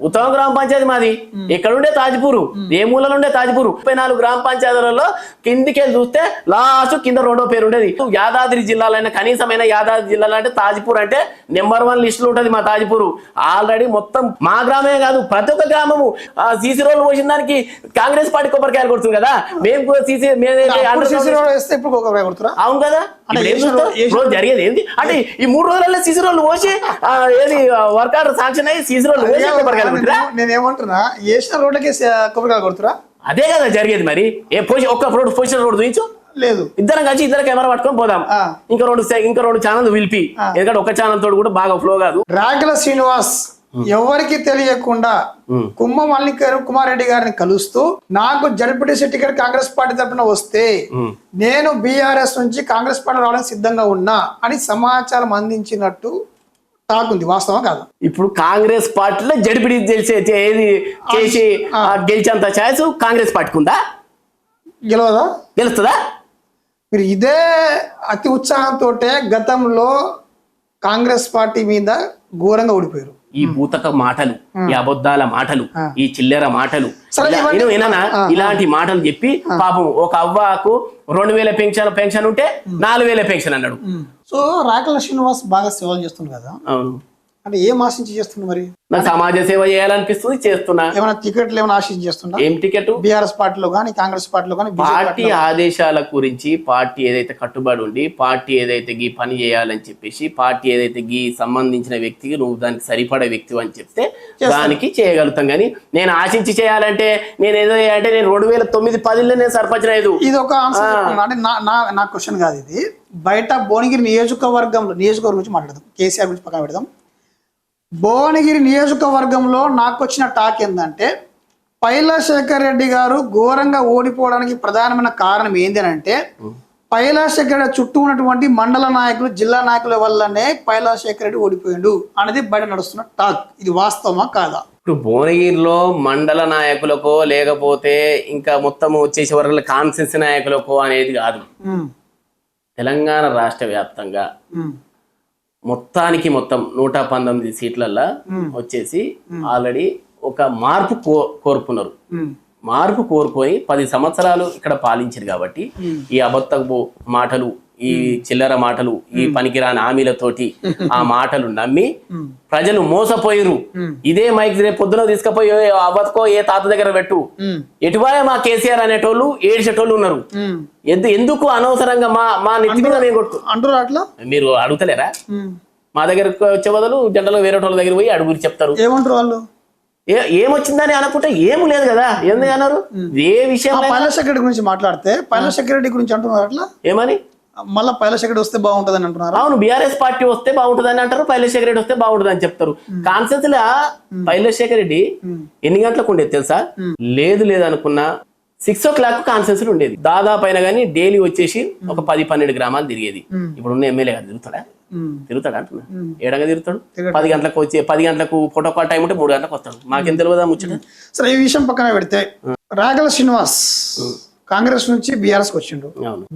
ఉత్తమ గ్రామ పంచాయతీ మాది. ఎక్కడుండే తాజ్పూరు? ఏ మూలలో ఉండే తాజ్పూరు? ముప్పై నాలుగు గ్రామ పంచాయతీలలో కిందికి చూస్తే లాస్ట్ కింద రెండో పేరు ఉండేది. యాదాద్రి జిల్లాలైన కనీసమైన యాదాద్రి జిల్లాలో అంటే తాజ్పూర్ అంటే నెంబర్ వన్ లిస్ట్లో ఉంటది మా తాజ్పూరు. ఆల్రెడీ మొత్తం మా గ్రామమే కాదు ప్రతి ఒక్క గ్రామము సీసీ రోడ్లు పోసిన దానికి కాంగ్రెస్ పార్టీ కొబ్బరికాయలు కొడుతుంది. కదా? మేము కూడా సీసీ అవును కదా? రోజు- జరిగేది ఏంటి అంటే ఈ మూడు రోజులలో సీసీ రోడ్లు పోసి ఏది వర్క్ ఆర్డర్ శాంక్షన్ అయ్యి సీసీ రోడ్లు నేను ఏమంటున్నా? వేసిన రోడ్లకి కొడుతురా? అదే కదా జరిగేది మరి. ఏ పోసి ఒక్క రోడ్ పోసిన రోడ్ చూపించు. లేదు. ఇద్దరం కలిసి ఇద్దరు కెమెరా పట్టుకొని పోదాం. ఇంకా రెండు ఇంకా రెండు ఛానల్ పిలిపి ఎందుకంటే ఒక ఛానల్ తోడు కూడా బాగా ఫ్లో కాదు. రాగల శ్రీనివాస్. ఎవరికి తెలియకుండా కుమ్మ కుమార్ రెడ్డి గారిని కలుస్తూ నాకు జడ్పీటీసీ టికెట్ కాంగ్రెస్ పార్టీ తరపున వస్తే నేను బీఆర్ఎస్ నుంచి కాంగ్రెస్ పార్టీ రావడానికి సిద్ధంగా ఉన్నా అని సమాచారం అందించినట్టు టాక్ ఉంది వాస్తవం కాదు. ఇప్పుడు కాంగ్రెస్ పార్టీలో జడిపిడి తెలిసే ఏది చేసి గెలిచేంత ఛాయిస్ కాంగ్రెస్ పార్టీకి ఉందా? గెలవదా? గెలుస్తుందా? మీరు ఇదే అతి ఉత్సాహంతో గతంలో కాంగ్రెస్ పార్టీ మీద ఘోరంగా ఓడిపోయారు. ఈ భూతక మాటలు ఈ అబద్ధాల మాటలు ఈ చిల్లర మాటలు. ఇలాంటి మాటలు చెప్పి పాపం ఒక అవ్వకు రెండు వేల పెన్షన్ పెన్షన్ ఉంటే నాలుగు వేల పెన్షన్ అన్నాడు. సో రాకల శ్రీనివాస్ బాగా సేవలు చేస్తుంది కదా. అవును. అంటే ఏం ఆశించి చేస్తుంది మరి? నాకు సమాజ సేవ చేయాలనిపిస్తుంది చేస్తున్నా. ఏమైనా టికెట్లు ఏమైనా ఆశించి చేస్తుందా ఏం టికెట్? బీఆర్ఎస్ పార్టీలో కానీ కాంగ్రెస్ పార్టీలో కానీ పార్టీ ఆదేశాల గురించి పార్టీ ఏదైతే కట్టుబడి ఉండి పార్టీ ఏదైతే గీ పని చేయాలని చెప్పేసి పార్టీ ఏదైతే గీ సంబంధించిన వ్యక్తికి నువ్వు దానికి సరిపడే వ్యక్తి అని చెప్తే దానికి చేయగలుగుతాం. కానీ నేను ఆశించి చేయాలంటే నేను ఏదో అంటే నేను రెండు వేల తొమ్మిది పదిలో నేను సర్పంచ్ లేదు. ఇది ఒక ఆన్సర్. అంటే నా నా నా క్వశ్చన్ కాదు ఇది. బయట భువనగిరి నియోజకవర్గంలో నియోజకవర్గం గురించి మాట్లాడదాం. కేసీఆర్ గురించి పక్కన పెడదాం. భువనగిరి నియోజకవర్గంలో నాకు వచ్చిన టాక్ ఏంటంటే పైలాశేఖర్ రెడ్డి గారు ఘోరంగా ఓడిపోవడానికి ప్రధానమైన కారణం ఏంటి అని అంటే పైలాశేఖర్ రెడ్డి చుట్టూ ఉన్నటువంటి మండల నాయకులు జిల్లా నాయకుల వల్లనే పైలాశేఖర్ రెడ్డి ఓడిపోయాడు అనేది బయట నడుస్తున్న టాక్. ఇది వాస్తవమా కాదా? ఇప్పుడు భువనగిరిలో మండల నాయకులకో లేకపోతే ఇంకా మొత్తం వచ్చేసే వరకు కాన్సెన్స్ నాయకులకో అనేది కాదు. తెలంగాణ రాష్ట్ర వ్యాప్తంగా మొత్తానికి మొత్తం నూట పంతొమ్మిది సీట్లల్లో వచ్చేసి ఆల్రెడీ ఒక మార్పు కో కోరుకున్నారు. మార్పు కోరుకొని పది సంవత్సరాలు ఇక్కడ పాలించారు కాబట్టి ఈ అబద్ధపు మాటలు ఈ చిల్లర మాటలు ఈ పనికిరాని హామీలతోటి ఆ మాటలు నమ్మి ప్రజలు మోసపోయిరు ఇదే మైక్ రేపు పొద్దున తీసుకుపోయి ఏ అవ్వకో ఏ తాత దగ్గర పెట్టు. ఎటువాయ మా కేసీఆర్ అనేటోళ్ళు ఏడ్చేటోళ్ళు ఉన్నారు. ఎందుకు అనవసరంగా మా మా నెత్తి మీద మేము కొట్టు? అంటారు అట్లా? మీరు అడుగుతలేరా. మా దగ్గరకు వచ్చే బదులు జనరల్గా వేరే వాళ్ళ దగ్గర పోయి అడుగురు చెప్తారు. ఏమంటారు వాళ్ళు? ఏ ఏమొచ్చిందని అనుకుంటే ఏం లేదు కదా. ఎందుకు అన్నారు? ఏ విషయం. పైల సెక్రటరీ గురించి మాట్లాడితే పైల సెక్రటరీ గురించి అంటున్నారు అట్లా? ఏమని? మళ్ళీ పైల సెక్రటరీ వస్తే బాగుంటదని అంటున్నారు? అవును బీఆర్ఎస్ పార్టీ వస్తే బాగుంటుందని అంటారు పైలశేఖర రెడ్డి వస్తే బాగుంటుంది అని చెప్తారు కాన్సెన్స్ లా పైలశేఖర రెడ్డి ఎన్ని గంటలకు ఉండేది తెలుసా? లేదు లేదు అనుకున్న సిక్స్ ఓ క్లాక్ కాన్సెన్స్ ఉండేది. దాదాపు అయినా కానీ డైలీ వచ్చేసి ఒక పది పన్నెండు గ్రామాలు తిరిగేది. ఇప్పుడు ఉన్న ఎమ్మెల్యే గారు తిరుగుతాడా? తిరుగుతాడా అంటున్నా. ఏడంగా తిరుగుతాడు? పది గంటలకు వచ్చి పది గంటలకు ప్రోటోకాల్ టైం ఉంటే మూడు గంటలకు వస్తాడు. మాకేం తెలియదా ముచ్చట? సరే ఈ విషయం పక్కన పెడితే రాగల శ్రీనివాస్. కాంగ్రెస్ నుంచి బీఆర్ఎస్ వచ్చిండు.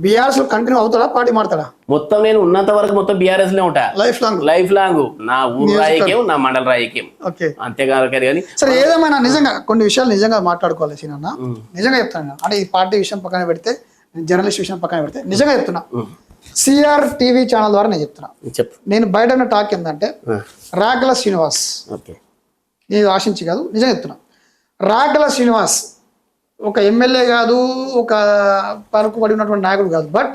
బీఆర్ఎస్లో కంటిన్యూ అవుతాడా? పార్టీ మారుతాడా? మొత్తం నేను ఉన్నంత వరకు మొత్తం బీఆర్ఎస్లో ఉంటా. లైఫ్ లాంగ్ లైఫ్ లాంగ్ నా ఊరు రాయకేం నా మండల రాయకేం ఓకే అంతేకాదు కానీ సరే ఏదేమైనా నిజంగా కొన్ని విషయాలు నిజంగా మాట్లాడుకోవాలి సీనన్న. నిజంగా చెప్తాను. అంటే ఈ పార్టీ విషయం పక్కన పెడితే జర్నలిస్ట్ విషయం పక్కన పెడితే నిజంగా చెప్తున్నా. సిఆర్ టీవీ ఛానల్ ద్వారా నేను చెప్తున్నా. చెప్పు. నేను బయట ఉన్న టాక్ ఏంటంటే రాగల శ్రీనివాస్. ఓకే. నేను ఆశించి కాదు నిజంగా చెప్తున్నా. రాగల శ్రీనివాస్ ఒక ఎమ్మెల్యే కాదు ఒక పలుకుబడి ఉన్నటువంటి నాయకుడు కాదు. బట్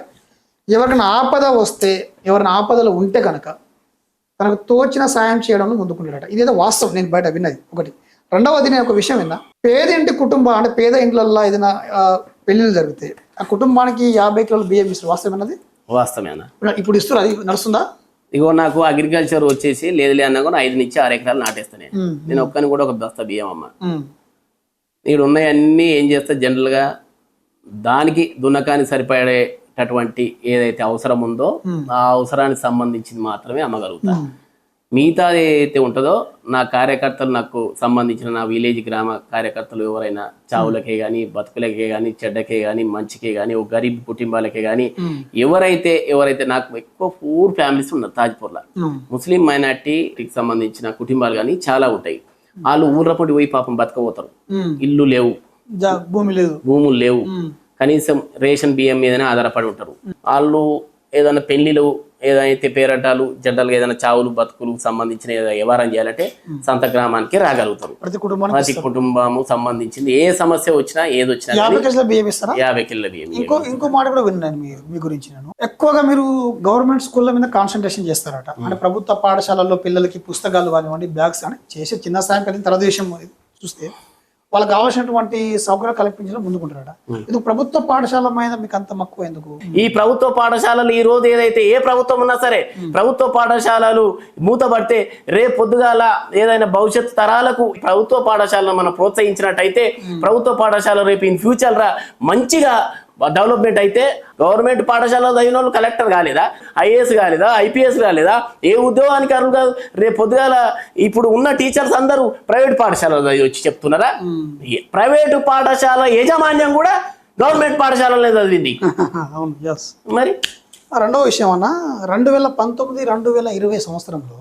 ఎవరికైనా ఆపద వస్తే ఎవరైనా ఆపదలో ఉంటే కనుక తనకు తోచిన సాయం చేయడంలో ముందుకుంటాడట. ఇదేదో వాస్తవం నేను బయట విన్నది ఒకటి. రెండవది నేను ఒక విషయం విన్నా. పేదింటి కుటుంబం అంటే పేద ఇంట్లల్లో ఏదైనా ఆ, పెళ్ళిళ్ళు జరిగితే ఆ కుటుంబానికి యాభై కిలోల బియ్యం ఇస్తారు. వాస్తవం అన్నది వాస్తవేనా ఇప్పుడు ఇస్తారు అది నడుస్తుందా? ఇగో నాకు అగ్రికల్చర్ వచ్చేసి లేదు అన్నా కూడా ఐదు నుంచి ఆరు ఎకరాలు నాటేస్తాను. నేను ఒక్కని కూడా ఒక బస్తా బియ్యం అమ్మ. ఇక్కడ ఉన్నాయి అన్నీ ఏం చేస్తా జనరల్గా దానికి దున్నకానికి సరిపడేటటువంటి ఏదైతే అవసరం ఉందో ఆ అవసరానికి సంబంధించింది మాత్రమే అమ్మగలుగుతా. మిగతా ఏదైతే ఉంటుందో నా కార్యకర్తలు నాకు సంబంధించిన నా విలేజ్ గ్రామ కార్యకర్తలు ఎవరైనా చావులకే కానీ బతుకులకే కానీ చెడ్డకే కానీ మంచికే కానీ ఒక గరీబ్ కుటుంబాలకే కానీ ఎవరైతే ఎవరైతే నాకు ఎక్కువ పూర్ ఫ్యామిలీస్ ఉన్నారు తాజ్పూర్లో. ముస్లిం మైనార్టీకి సంబంధించిన కుటుంబాలు కానీ చాలా ఉంటాయి. వాళ్ళు ఊర్లపొడి పోయి పాపం బతకపోతారు. ఇల్లు లేవు. భూమి లేదు. భూములు లేవు. కనీసం రేషన్ బియ్యం మీదనే ఆధారపడి ఉంటారు. వాళ్ళు ఏదైనా పెళ్ళిలు ఏదైతే పేరటాలు జనరల్గా ఏదైనా చావులు బతుకులు సంబంధించిన ఏదైనా వ్యవహారం చేయాలంటే సంత గ్రామానికి రాగలుగుతారు. ప్రతి కుటుంబానికి ప్రతి కుటుంబము సంబంధించింది. ఏ సమస్య వచ్చినా ఏది వచ్చినా కానీ యాభై కేజీల బియ్యం ఇస్తారా? యాభై కిలో బియ్యం ఇంకో ఇంకో మాట కూడా విన్నాను మీ మీ గురించి నేను. ఎక్కువగా మీరు గవర్నమెంట్ స్కూళ్ళ మీద కాన్సన్ట్రేషన్ చేస్తారట. అంటే ప్రభుత్వ పాఠశాలల్లో పిల్లలకి పుస్తకాలు కానివ్వండి బ్యాగ్స్ అని చేసే చిన్న సాయం కలిగిన తర్వాత విషయం చూస్తే వాళ్ళకి కావాల్సినటువంటి సౌకర్యాలు కల్పించడం ముందుకుంటారట ఇది ప్రభుత్వ పాఠశాల మీద మీకు అంత మక్కువ ఎందుకు? ఈ ప్రభుత్వ పాఠశాలలు ఈ రోజు ఏదైతే ఏ ప్రభుత్వం ఉన్నా సరే ప్రభుత్వ పాఠశాలలు మూతపడితే రేపు పొద్దుగాల ఏదైనా భవిష్యత్ తరాలకు ప్రభుత్వ పాఠశాలను మనం ప్రోత్సహించినట్టయితే ప్రభుత్వ పాఠశాల రేపు ఇన్ ఫ్యూచర్ రా మంచిగా డెవలప్మెంట్ అయితే గవర్నమెంట్ పాఠశాలలో చదివిన వాళ్ళు కలెక్టర్ కాలేదా? ఐఏఎస్ కాలేదా? ఐపీఎస్ కాలేదా? ఏ ఉద్యోగానికి అర్హులు కాదు రేపు పొద్దుగాల ఇప్పుడు ఉన్న టీచర్స్ అందరూ ప్రైవేట్ పాఠశాలలో చదివి వచ్చి చెప్తున్నారా? ప్రైవేటు పాఠశాల యాజమాన్యం కూడా గవర్నమెంట్ పాఠశాలలో చదివింది. మరి? రెండవ విషయం అన్న రెండు వేల పంతొమ్మిది రెండు వేల ఇరవై సంవత్సరంలో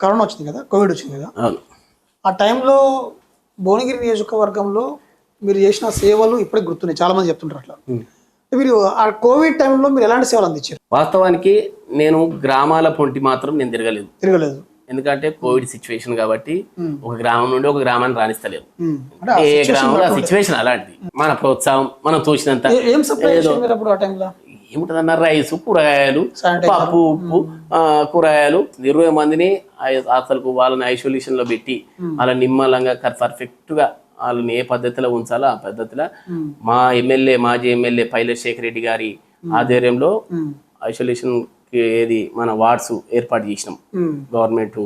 కరోనా వచ్చింది కదా? కోవిడ్ వచ్చింది కదా? ఆ టైంలో భువనగిరి నియోజకవర్గంలో మీరు చేసిన సేవలు ఇప్పుడే గుర్తున్నాయి. చాలా మంది చెప్తుంటారు అట్లా. మీరు ఆ కోవిడ్ టైంలో మీరు ఎలాంటి సేవలు అందించారు? వాస్తవానికి నేను గ్రామాల పొంటి మాత్రం నేను తిరగలేదు. తిరగలేదు. ఎందుకంటే కోవిడ్ సిచ్యువేషన్ కాబట్టి ఒక గ్రామం నుండి ఒక గ్రామాన్ని ఆ ఏ గ్రామంలో సిచ్యువేషన్ అలాంటిది. మన ప్రోత్సాహం మనం తోచినంత ఏ- ఏం సప్లై చేశారు మీరు అప్పుడు ఆ టైంలో? ఏముంటదన్న రైస్ కూరగాయలు. పప్పు ఉప్పు కూరగాయలు. ఇరవై మందిని అసలు వాళ్ళని ఐసోలేషన్లో పెట్టి వాళ్ళ నిమ్మలంగా పర్ఫెక్ట్గా వాళ్ళని ఏ పద్ధతిలో ఉంచాలో ఆ పద్ధతిలో మా ఎమ్మెల్యే మాజీ ఎమ్మెల్యే పైలశేఖర్ రెడ్డి గారి ఆధ్వర్యంలో. ఐసోలేషన్ ఏది మన వార్డ్స్ ఏర్పాటు చేసినాం. గవర్నమెంట్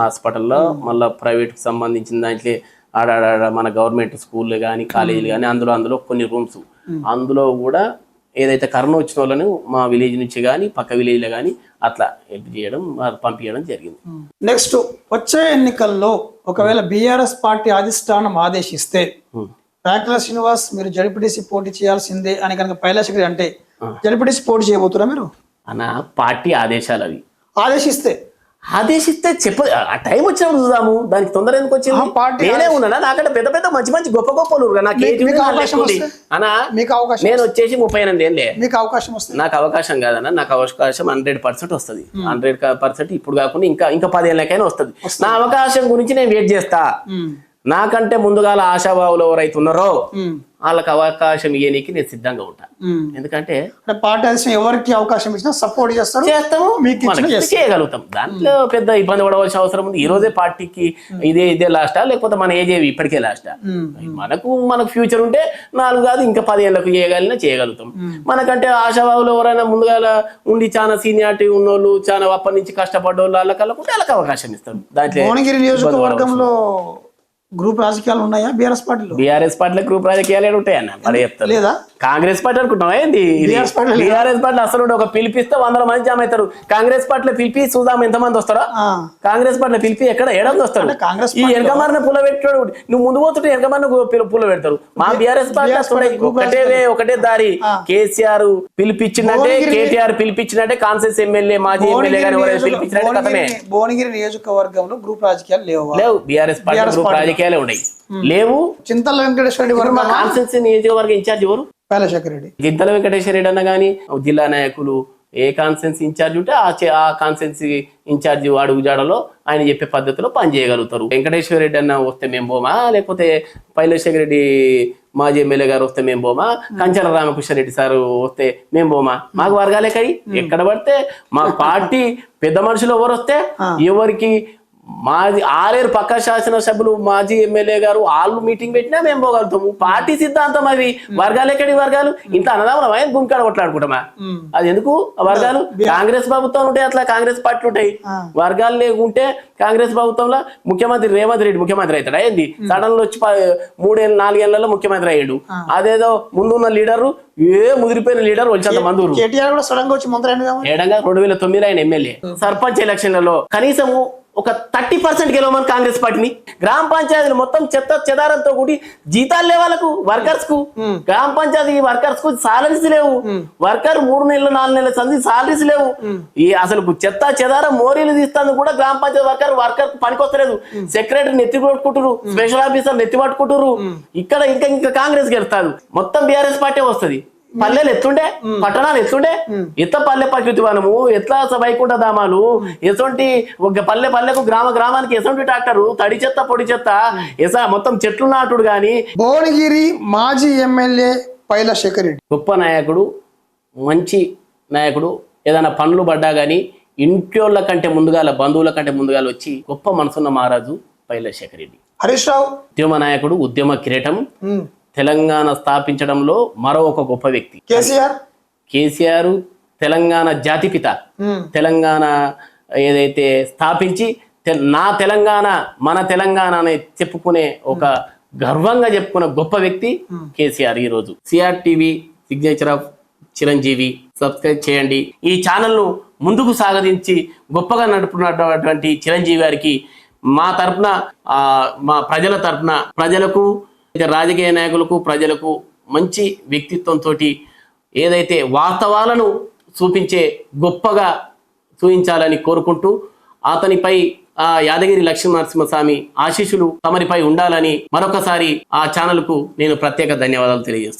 హాస్పిటల్లో మళ్ళీ ప్రైవేట్కి సంబంధించిన దాంట్లో ఆడాడ మన గవర్నమెంట్ స్కూళ్ళు కానీ కాలేజీలు కానీ అందులో అందులో కొన్ని రూమ్స్. అందులో కూడా ఏదైతే కరోనా వచ్చిన వాళ్ళని మా విలేజ్ నుంచి కానీ పక్క విలేజ్లో కానీ అట్లా హెల్ప్ చేయడం పంపించడం జరిగింది. నెక్స్ట్ వచ్చే ఎన్నికల్లో ఒకవేళ బీఆర్ఎస్ పార్టీ అధిష్టానం ఆదేశిస్తే ఉమ్. రాకల శ్రీనివాస్ మీరు జడిపిడిసి పోటీ చేయాల్సిందే అని కనుక పైలాశకరి అంటే జడిపిడిసి పోటీ చేయబోతురా మీరు? అన్న పార్టీ ఆదేశాలు అవి. ఆదేశిస్తే ఆదేశిస్తే చెప్ప ఆ టైం వచ్చినప్పుడు చూద్దాము. దానికి తొందర ఎందుకు వచ్చింది? నేనే ఉన్నానా? నాకంటే పెద్ద పెద్ద మంచి మంచి గొప్ప ఉన్నారు. నాకు మీకు- అవకాశం నేను వచ్చేసి ముప్పై ఎనిమిది ఏళ్ళే. మీకు అవకాశం వస్తుంది నాకు అవకాశం కాదన్న నాకు అవకాశం హండ్రెడ్ పర్సెంట్ వస్తుంది. హండ్రెడ్ పర్సెంట్ ఇప్పుడు కాకుండా ఇంకా ఇంకా పదేళ్ళకైనా వస్తుంది. నా అవకాశం గురించి నేను వెయిట్ చేస్తా. నాకంటే ముందుగాల ఆశాభావులు ఎవరైతే ఉన్నారో వాళ్ళకి అవకాశం ఇయ్యనికి నేను సిద్ధంగా ఉంటా. ఉమ్. ఎందుకంటే పార్టీ ఎవరికి అవకాశం ఇచ్చినా సపోర్ట్ చేస్తారు. చేస్తాము. చేయగలుగుతాం. దాంట్లో పెద్ద ఇబ్బంది పడవలసిన అవసరం ఉంది. ఈ రోజే పార్టీకి ఇదే ఇదే లాస్టా లేకపోతే మన ఏజ్ ఏవి? ఇప్పటికే లాస్టా మనకు మనకు ఫ్యూచర్ ఉంటే నాలుగు కాదు ఇంకా పదేళ్ళకు చేయగలిగినా చేయగలుగుతాం. మనకంటే ఆశావాహులు ఎవరైనా ముందుగా ఉండి చాలా సీనియారిటీ ఉన్నోళ్ళు చాలా అప్పటి నుంచి కష్టపడ్డోళ్ళు వాళ్ళకి వాళ్ళకు వాళ్ళకి అవకాశం ఇస్తారు. దాంట్లో నియోజకవర్గంలో గ్రూప్ రాజకీయాలు ఉన్నాయా బీఆర్ఎస్ పార్టీలో? బీఆర్ఎస్ పార్టీల గ్రూప్ రాజకీయాలు ఉంటాయి అన్న? మరి చెప్తారు. లేదా? కాంగ్రెస్ పార్టీ అనుకుంటున్నావా ఏంది? పార్టీ? బీఆర్ఎస్ పార్టీ అసలు. ఒక పిలిపిస్తే వందల మంది జామ అవుతారు. కాంగ్రెస్ పార్టీలో పిలిపి చూద్దాం ఎంతమంది వస్తారా? కాంగ్రెస్ పార్టీలో పిలిపి ఎక్కడ ఏడాది వస్తారు? కాంగ్రెస్ ఈ వెనకమారిన పుల్ల పెట్టాడు నువ్వు ముందు పోతుంటే వెనకమారిన పుల్ల పెడతారు. మా బీఆర్ఎస్ పార్టీ ఒకటే ఒకటే దారి. కేసీఆర్ భువనగిరి- కేటీఆర్ పిలిపించినట్టే కాన్సెన్స్ ఎమ్మెల్యే మాజీ ఎమ్మెల్యే నియోజక- పిలిపించినట్టే కథమే. భువనగిరి నియోజకవర్గంలో గ్రూప్ రాజకీయాలు లేవు. లేవు బీఆర్ఎస్ పార్టీ గ్రూప్ పార్టీ. రాజకీయాలే ఉన్నాయి. లేవు. చింతల వెంకటేశ్వర రెడ్డి మా నియోజకవర్గ ఇన్ఛార్జ్ ఎవరు? పేలశేఖర్ రెడ్డి. గింతల వెంకటేశ్వర రెడ్డి అన్న కానీ జిల్లా నాయకులు ఏ కాన్సెన్స్ ఇన్ఛార్జ్ ఉంటే ఆ ఆ కాన్సెన్స్ ఇన్ఛార్జ్ అడుగు జాడలో ఆయన చెప్పే పద్ధతిలో పని చేయగలుగుతారు. వెంకటేశ్వర రెడ్డి అన్న వస్తే మేము పోమా? లేకపోతే పైలేశ్వర రెడ్డి మాజీ ఎమ్మెల్యే గారు వస్తే మేము పోమా? కంచల రామకృష్ణ రెడ్డి సార్ వస్తే మేము పోమా? మాకు వర్గాలే కడి. ఎక్కడ పడితే మా పార్టీ పెద్ద మనుషులు ఎవరు వస్తే ఎవరికి మాజీ ఆలేరు పక్క శాసనసభ్యులు మాజీ ఎమ్మెల్యే గారు వాళ్ళు మీటింగ్ పెట్టినా మేము పోగలుగుతాము. పార్టీ సిద్ధాంతం అవి. వర్గాలు ఎక్కడి వర్గాలు? ఇంత అన్నదామా గుంకాడ కొట్లాడుకుంటామా. అది ఎందుకు? వర్గాలు? కాంగ్రెస్ ప్రభుత్వం ఉంటాయి అట్లా కాంగ్రెస్ పార్టీ ఉంటాయి. వర్గాలు లేకుంటే కాంగ్రెస్ ప్రభుత్వంలో ముఖ్యమంత్రి రేవంత్ రెడ్డి ముఖ్యమంత్రి అవుతాడు? ఏంది? సడన్లో వచ్చి మూడేళ్ళు నాలుగేళ్ళలో ముఖ్యమంత్రి అయ్యాడు. అదేదో ముందున్న లీడరు ఏ ముదిరిపోయిన లీడర్ వచ్చేంత కదా ఏడంగా రెండు వేల తొమ్మిది ఆయన ఎమ్మెల్యే. సర్పంచ్ ఎలక్షన్లలో కనీసము ఒక థర్టీ పర్సెంట్ గెలవమని కాంగ్రెస్ పార్టీని. గ్రామ పంచాయతీలు మొత్తం చెత్త చెదారంతో కూడి జీతాలు లేవు వాళ్ళకు వర్కర్స్కు గ్రామ పంచాయతీ వర్కర్స్కు సాలరీస్ లేవు వర్కర్ మూడు నెలలు నాలుగు నెలల సంది సాలరీస్ లేవు. ఈ అసలు చెత్త చెదారం మోరీలు తీస్తాను కూడా గ్రామ పంచాయతీ వర్కర్ వర్కర్ పనికొస్తలేదు. సెక్రటరీ నెత్తి పట్టుకుంటారు స్పెషల్ ఆఫీసర్ నెత్తి పట్టుకుంటారు ఇక్కడ ఇంకా ఇంకా కాంగ్రెస్ గెలుస్తారు మొత్తం బీఆర్ఎస్ పార్టీ వస్తది. పల్లెలు ఎత్తుండే పట్టణాలు ఎత్తుండే. ఎత్త పల్లె ప్రకృతి వనము ఎట్లా వైకుంఠ ధామాలు ఎటువంటి ఒక పల్లె పల్లెకు గ్రామ గ్రామానికి ఎటువంటి ట్రాక్టరు తడి చెత్త పొడి చెత్త ఎస మొత్తం చెట్లు నాటుడు గాని. భువనగిరి మాజీ ఎమ్మెల్యే పైలశేఖర్ రెడ్డి. గొప్ప నాయకుడు మంచి నాయకుడు ఏదైనా పనులు పడ్డా గాని ఇంట్లోళ్ళ కంటే ముందుగాల బంధువుల కంటే ముందుగాల వచ్చి గొప్ప మనసున్న మహారాజు పైలశేఖర్ రెడ్డి. హరీష్ రావు. ఉద్యమ నాయకుడు ఉద్యమ కిరీటం. తెలంగాణ స్థాపించడంలో మరో ఒక గొప్ప వ్యక్తి. కేసీఆర్? కేసీఆర్ తెలంగాణ జాతిపిత. తెలంగాణ ఏదైతే స్థాపించి నా తెలంగాణ మన తెలంగాణ అని చెప్పుకునే ఒక గర్వంగా చెప్పుకున్న గొప్ప వ్యక్తి కేసీఆర్ ఈ రోజు CR TV signature of Chiranjeevi. Subscribe చేయండి. ఈ ఛానల్ను ముందుకు సాగదించి గొప్పగా నడుపుతున్నటువంటి చిరంజీవి గారికి మా తరపున ఆ, మా ప్రజల తరపున ప్రజలకు ఇక రాజకీయ నాయకులకు ప్రజలకు మంచి వ్యక్తిత్వంతో ఏదైతే వాస్తవాలను చూపించే గొప్పగా చూపించాలని కోరుకుంటూ అతనిపై ఆ యాదగిరి లక్ష్మీ నరసింహస్వామి ఆశీస్సులు తమరిపై ఉండాలని మరొకసారి ఆ ఛానల్కు నేను ప్రత్యేక ధన్యవాదాలు తెలియజేస్తున్నాను.